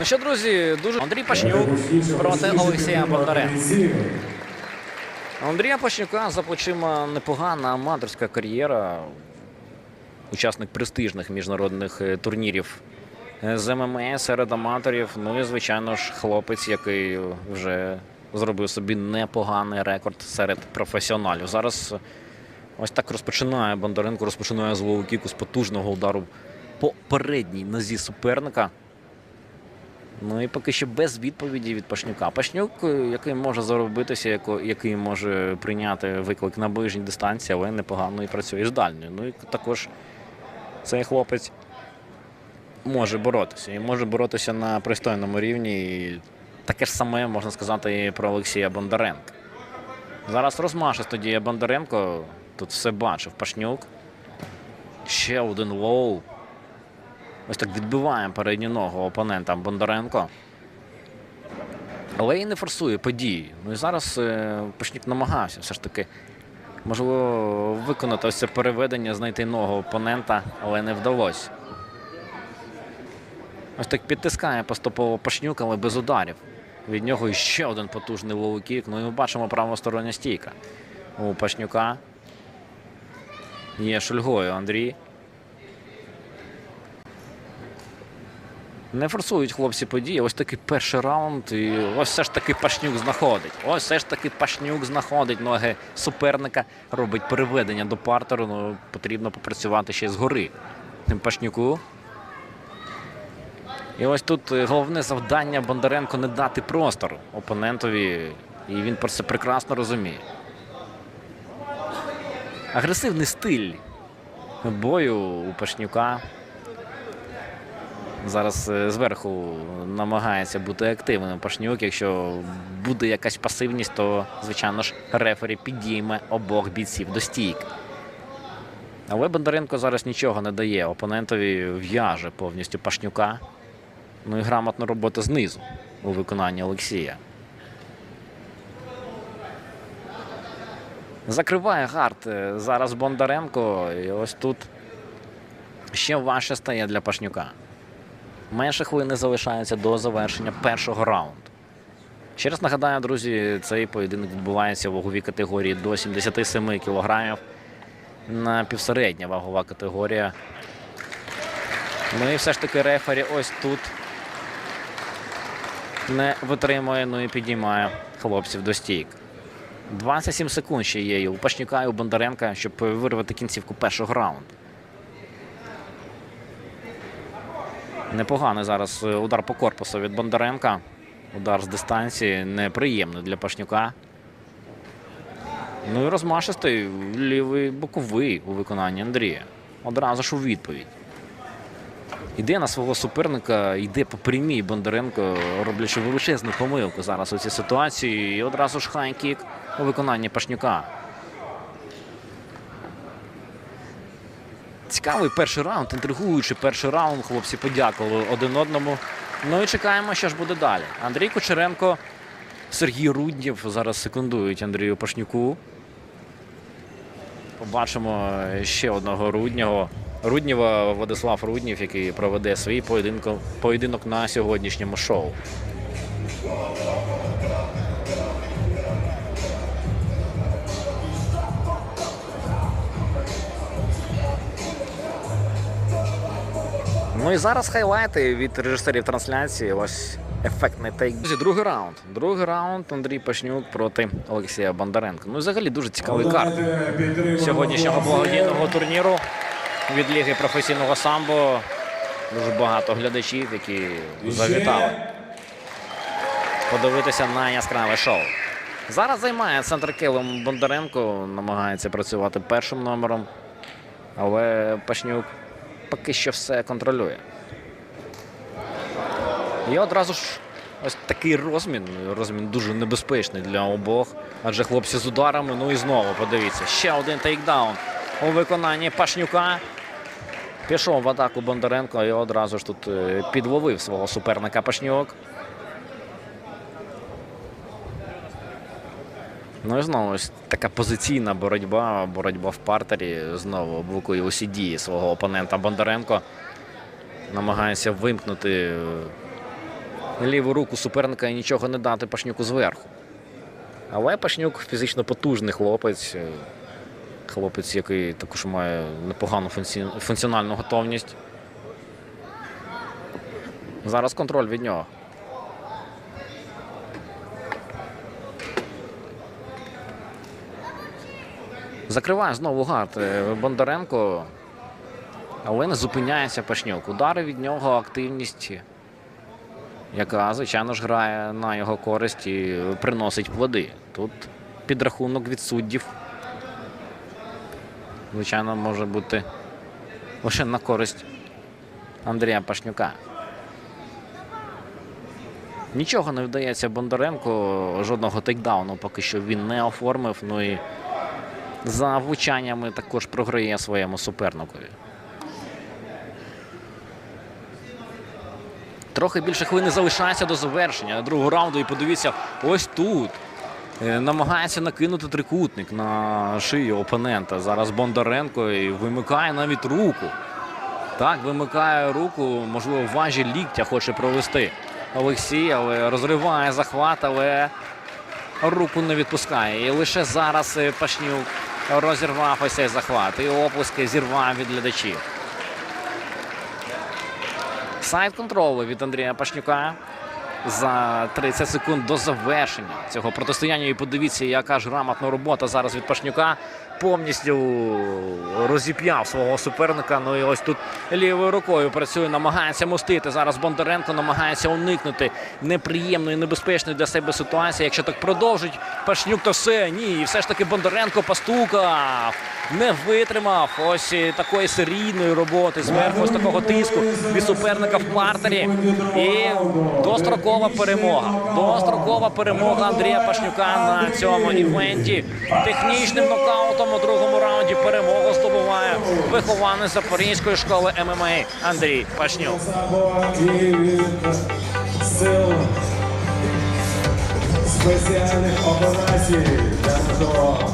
Ну що, друзі, дуже Андрій Пашнюк проти Олексія Бондаренка. Андрія Пашнюка за плечима непогана аматорська кар'єра. Учасник престижних міжнародних е, турнірів е, з ММА серед аматорів. Ну і, звичайно ж, хлопець, який вже зробив собі непоганий рекорд серед професіоналів. Зараз е, ось так розпочинає Бондаренко, розпочинає з лоу-кіку з потужного удару по передній нозі суперника. Ну і поки що без відповіді від Пашнюка. Пашнюк, е, який може заробитися, який може прийняти виклик на ближній дистанції, але непогано і працює з дальньою. Ну і також цей хлопець може боротися. І може боротися на пристойному рівні. І таке ж саме можна сказати і про Олексія Бондаренка. Зараз розмашисто діє Бондаренко. Тут все бачив Пашнюк. Ще один лоу. Ось так відбиває передню ногу опонента Бондаренко. Але і не форсує події. Ну і зараз е, Пашнюк намагався все ж таки, можливо, виконати ось це переведення, знайти ногу опонента, але не вдалося. Ось так підтискає поступово Пашнюк, але без ударів. Від нього ще один потужний лоу-кік. Ну і ми бачимо правостороння стійка у Пашнюка. Є шульгою Андрій. Не форсують хлопці події. Ось такий перший раунд. І ось все ж таки Пашнюк знаходить. Ось все ж таки Пашнюк знаходить ноги суперника, робить переведення до партеру. Ну, потрібно попрацювати ще згори. Тим Пашнюку. І ось тут е, головне завдання Бондаренко не дати простору опонентові. І він про це прекрасно розуміє. Агресивний стиль бою у Пашнюка. Зараз е, зверху намагається бути активним Пашнюк. Якщо буде якась пасивність, то, звичайно ж, рефері підійме обох бійців до стійки. Але Бондаренко зараз нічого не дає. Опонентові в'яже повністю Пашнюка. Ну і грамотна робота знизу у виконанні Олексія. Закриває гард е, зараз Бондаренко. І ось тут ще важче стає для Пашнюка. Менше хвилини залишається до завершення першого раунду. Ще раз нагадаю, друзі, цей поєдинок відбувається в ваговій категорії до 77 кг. На півсередня вагова категорія. Ну і все ж таки рефері ось тут не витримує, ну і підіймає хлопців до стійк. 27 секунд ще є у Пашнюка і у Бондаренка, щоб вирвати кінцівку першого раунду. Непоганий зараз е, удар по корпусу від Бондаренка. Удар з дистанції неприємний для Пашнюка. Ну і розмашистий лівий боковий у виконанні Андрія. Одразу ж у відповідь. Йде на свого суперника, йде по прямій Бондаренко, роблячи величезну помилку зараз у цій ситуації. І одразу ж хай-кік у виконанні Пашнюка. Цікавий перший раунд, інтригуючий перший раунд. Хлопці подякували один одному. Ну і чекаємо, що ж буде далі. Андрій Кучеренко, Сергій Руднєв зараз секундують Андрію Пашнюку. Побачимо ще одного Руднього. Руднєва Владислав Руднєв, який проведе свій поєдинок на сьогоднішньому шоу. Ну і зараз хайлайти від режисерів трансляції. Ось ефектний тейк. Друзі, Другий раунд. Другий раунд Андрій Пашнюк проти Олексія Бондаренка. Ну і взагалі дуже цікавий карт сьогоднішнього благодійного турніру від Ліги професійного самбо. Дуже багато глядачів, які завітали подивитися на яскраве шоу. Зараз займає центр килим Бондаренко, намагається працювати першим номером, але Пашнюк поки що все контролює. І одразу ж ось такий розмін. Розмін дуже небезпечний для обох. Адже хлопці з ударами. Ну і знову подивіться. Ще один тейкдаун у виконанні Пашнюка. Пішов в атаку Бондаренко і одразу ж тут е, підловив свого суперника Пашнюк. Ну і знову ось така позиційна боротьба, боротьба в партері. Знову блокує усі дії свого опонента Бондаренко. Намагається вимкнути ліву руку суперника і нічого не дати Пашнюку зверху. Але Пашнюк фізично потужний хлопець. Хлопець, який також має непогану функціональну готовність. Зараз контроль від нього. Закриває знову гард е, Бондаренко. Але не зупиняється Пашнюк. Удари від нього, активність, яка, звичайно ж, грає на його користь і приносить плоди. Тут підрахунок від суддів. Звичайно, може бути лише на користь Андрія Пашнюка. Нічого не вдається Бондаренко, жодного тейкдауну поки що він не оформив. Ну і за влучаннями також програє своєму суперникові. Трохи більше хвилини залишається до завершення другого раунду. І подивіться, ось тут. Е, Намагається накинути трикутник на шию опонента. Зараз Бондаренко і вимикає навіть руку. Так, вимикає руку, можливо, важі ліктя хоче провести Олексій, але розриває захват, але руку не відпускає. І лише зараз е, Пашнюк розірвав ось цей захват. І оплески зірвав від глядачів. Сайт контролю від Андрія Пашнюка за 30 секунд до завершення цього протистояння. І подивіться, яка ж грамотна робота зараз від Пашнюка. Повністю розіп'яв свого суперника. Ну і ось тут лівою рукою працює, намагається мостити. Зараз Бондаренко намагається уникнути неприємної, небезпечної для себе ситуації. Якщо так продовжить Пашнюк, то все ні. І все ж таки Бондаренко постукав, не витримав ось такої серійної роботи зверху ось такого тиску від суперника в партері. І дострокова перемога. Дострокова перемога Андрія Пашнюка на цьому івенті. Технічним нокаутом у другому раунді перемогу здобуває вихованець Запорізької школи ММА Андрій Пашнюк. спеціальних операцій для нашого